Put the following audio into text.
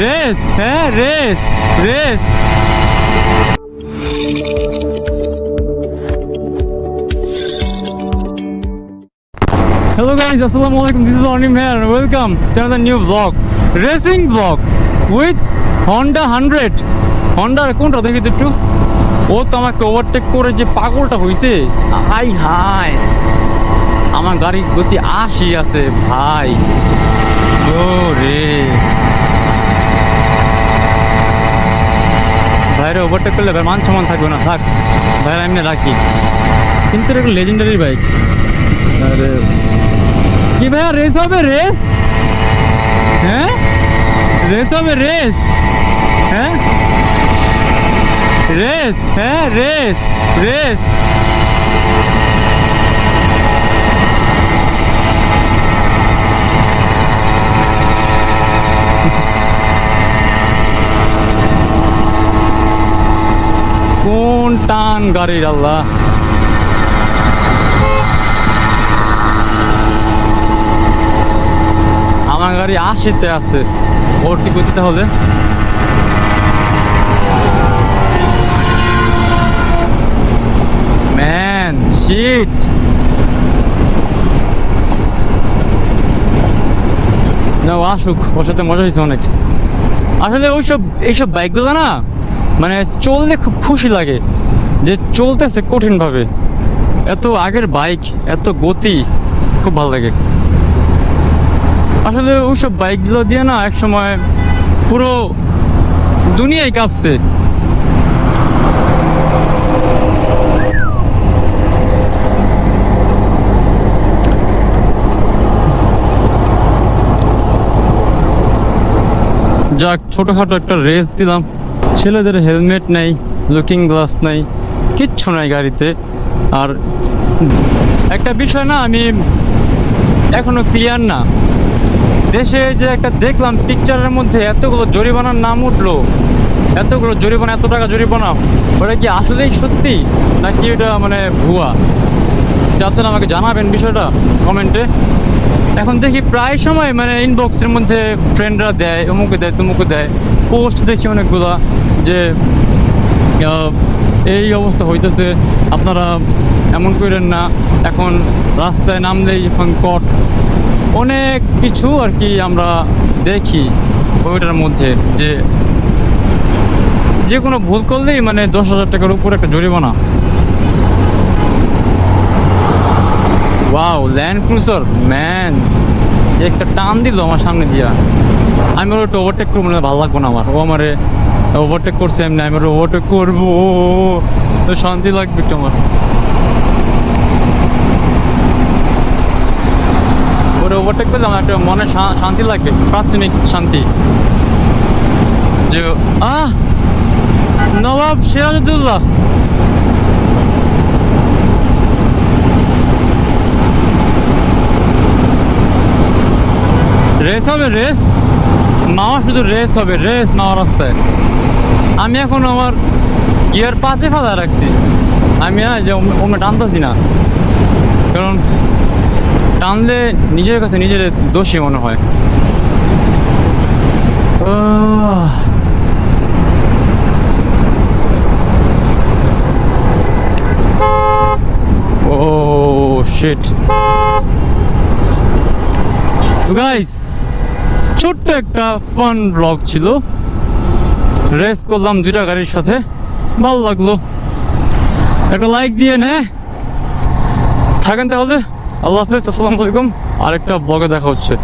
Race হ্যাঁ রেস রেস guys, Assalamu alaikum. This is Arnim here and welcome to another new vlog. Racing vlog with Honda 100. Honda কোনটা দেখি তো একটু ও তো আমাকে ওভারটেক করে যে পাগলটা হইছে হাই হাই আমার গাড়ির গতি আশি আছে ভাই রে ভাইরা ওভারটেক করলে ভাই মান সমান থাকবে না। থাক ভাইরা এমনি রাখি। কিন্তু এটা লেজেন্ডারি বাইক আরে। কি ভাইয়া রেস হবে রেস হ্যাঁ? রেস হবে রেস হ্যাঁ? রেস হ্যাঁ রেস রেস কোন টান গাড়ির আল্লাহ? আমার গাড়ি আশিতে আছে। ওর কি গতিতে হবে ম্যান শিট না আসুক। ওর সাথে মজা হয়েছে অনেক। আসলে ওইসব এইসব বাইকগুলো না মানে চললে খুব খুশি লাগে যে চলতেছে কঠিনভাবে। এত আগের বাইক, এত গতি, খুব ভালো লাগে। আসলে ওইসব বাইকগুলো দিয়ে না এক সময় পুরো দুনিয়ায় কাঁপছে। যাক, ছোটোখাটো একটা রেস দিলাম। ছেলেদের হেলমেট নেই লুকিং গ্লাস নেই, কিচ্ছু নাই গাড়িতে। আর একটা বিষয় না, আমি এখনও ক্লিয়ার না। দেশে যে একটা দেখলাম পিকচারের মধ্যে এতগুলো জরিমানার নাম উঠল। এতগুলো জরিমানা, এত টাকা জরিমানা, ওটা কি আসলেই সত্যি? নাকি ওটা মানে ভুয়া? যাতে আমাকে জানাবেন বিষয়টা কমেন্টে। এখন দেখি প্রায় সময় মানে ইনবক্সের মধ্যে ফ্রেন্ডরা দেয়, অমুকে দেয়, তমুকে দেয়। পোস্ট দেখি অনেকগুলা যে এই অবস্থা হইতেছে, আপনারা এমন করেন না, এখন রাস্তায় নামলেই এখন কট অনেক কিছু আর কি আমরা দেখি ওইটার মধ্যে যে যে কোনো ভুল করলেই মানে দশ হাজার টাকার উপর একটা জরিমানা। ওয়াও ল্যান্ড ক্রুজার ম্যান একটা টান দিল আমার সামনে দিয়া। আমি একটু ওভারটেক করব না ভালো লাগবো না আমার। ও আমারে ওভারটেক করছে এমনি। আমি ওভারটেক করব। তো শান্তি লাগবে একটু আমার। ওরে ওভারটেক করলে আমার একটা মনে শান্তি লাগবে প্রাথমিক শান্তি। যে, আহ! নবাব সিরাজুদ্দৌল্লাহ রেস হবে রেস মাওয়া শুধু রেস হবে, রেস মাওয়া রাস্তায়। আমি এখন আমার গিয়ার পাশে ফাঁদা রাখছি। আমি না যে ওমে টানতেছি না। কারণ টানলে নিজের কাছে নিজের দোষী মনে হয়। ও শিট গাইস ছোট্ট একটা ফান ব্লগ ছিল। রেস করলাম দুইটা গাড়ির সাথে। ভালো লাগল। একটা লাইক দিয়ে নে থাকেন তাহলে। আল্লাহ হাফেজ, আসসালামু আলাইকুম। আরেকটা ব্লগে দেখা হচ্ছে।